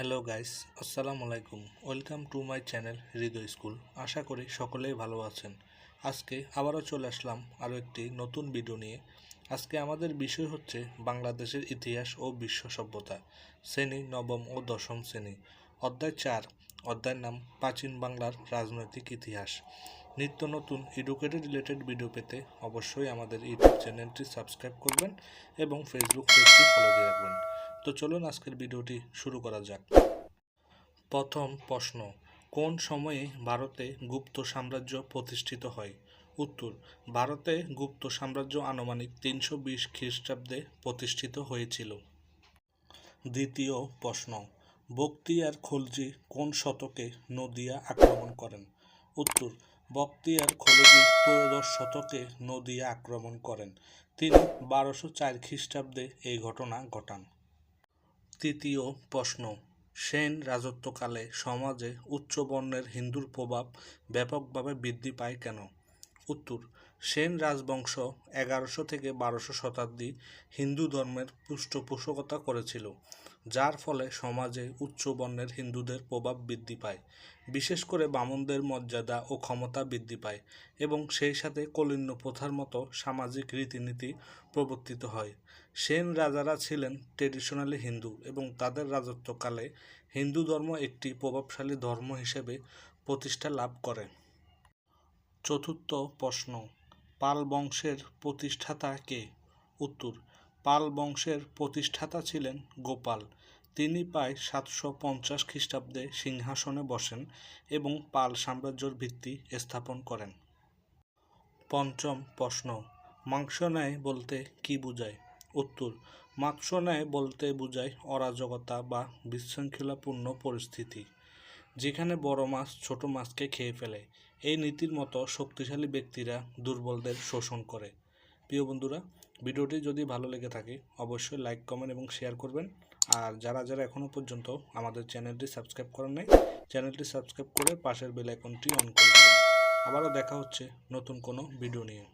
Hello guys আসসালামু আলাইকুম welcome to my channel Hridoy school আশা করি সকলেই ভালো আছেন আজকে আবারও চলে আসলাম আরও একটি নতুন ভিডিও নিয়ে আজকে আমাদের বিষয় হচ্ছে বাংলাদেশের ইতিহাস ও বিশ্ব সভ্যতা শ্রেণি নবম ও দশম শ্রেণি অধ্যায় চার অধ্যায়ের নাম প্রাচীন বাংলার রাজনৈতিক ইতিহাস নিত্য নতুন এডুকেটেড রিলেটেড ভিডিও পেতে অবশ্যই আমাদের ইউটিউব চ্যানেলটি সাবস্ক্রাইব করবেন এবং ফেসবুক পেজটি ফলো দিয়ে রাখবেন তো চলুন আজকের ভিডিওটি শুরু করা যাক। প্রথম প্রশ্ন, কোন সময়ে ভারতে গুপ্ত সাম্রাজ্য প্রতিষ্ঠিত হয়? উত্তর, ভারতে গুপ্ত সাম্রাজ্য আনুমানিক তিনশো বিশ খ্রিস্টাব্দে প্রতিষ্ঠিত হয়েছিল। দ্বিতীয় প্রশ্ন বক্তিয়ার খলজি কোন শতকে নদিয়া আক্রমণ করেন? উত্তর বক্তিয়ার খলজি ত্রয়োদশ শতকে নদিয়া আক্রমণ করেন। তিনি বারোশো চার খ্রিস্টাব্দে এই ঘটনা ঘটান। তৃতীয় প্রশ্ন। সেন রাজত্বকালে সমাজে উচ্চ বর্ণের হিন্দুর প্রভাব ব্যাপকভাবে বৃদ্ধি পায় কেন? উত্তর, সেন রাজবংশ এগারোশো থেকে বারোশো শতাব্দী হিন্দু ধর্মের পৃষ্ঠপোষকতা করেছিল। যার ফলে সমাজে উচ্চ বর্ণের হিন্দুদের প্রভাব বৃদ্ধি পায়। বিশেষ করে বামনদের মর্যাদা ও ক্ষমতা বৃদ্ধি পায় এবং সেই সাথে কলিন্য প্রথার মতো সামাজিক রীতিনীতি প্রবর্তিত হয়। সেন রাজারা ছিলেন ট্রেডিশনালি হিন্দু এবং তাদের রাজত্বকালে হিন্দু ধর্ম একটি প্রভাবশালী ধর্ম হিসেবে প্রতিষ্ঠা লাভ করে। চতুর্থ প্রশ্ন, পাল বংশের প্রতিষ্ঠাতা কে? উত্তর পাল বংশের প্রতিষ্ঠাতা ছিলেন গোপাল। তিনি প্রায় সাতশো পঞ্চাশ খ্রিস্টাব্দে সিংহাসনে বসেন এবং পাল সাম্রাজ্যের ভিত্তি স্থাপন করেন। পঞ্চম প্রশ্ন, মাংস ন্যায় বলতে কি বোঝায়? উত্তর, মাংস ন্যায় বলতে বোঝায় অরাজকতা বা বিশৃঙ্খলাপূর্ণ পরিস্থিতি, যেখানে বড় মাছ ছোট মাছকে খেয়ে ফেলে। এই নীতির মতো শক্তিশালী ব্যক্তিরা দুর্বলদের শোষণ করে। প্রিয় বন্ধুরা, ভিডিওটি যদি ভালো লেগে থাকে, অবশ্যই লাইক কমেন্ট এবং শেয়ার করবেন। আর যারা যারা এখনও পর্যন্ত আমাদের চ্যানেলটি সাবস্ক্রাইব করেন নাই, চ্যানেলটি সাবস্ক্রাইব করে পাশের বেল আইকনটি অন করে দেবেন। আবারও দেখা হচ্ছে নতুন কোনো ভিডিও নিয়ে।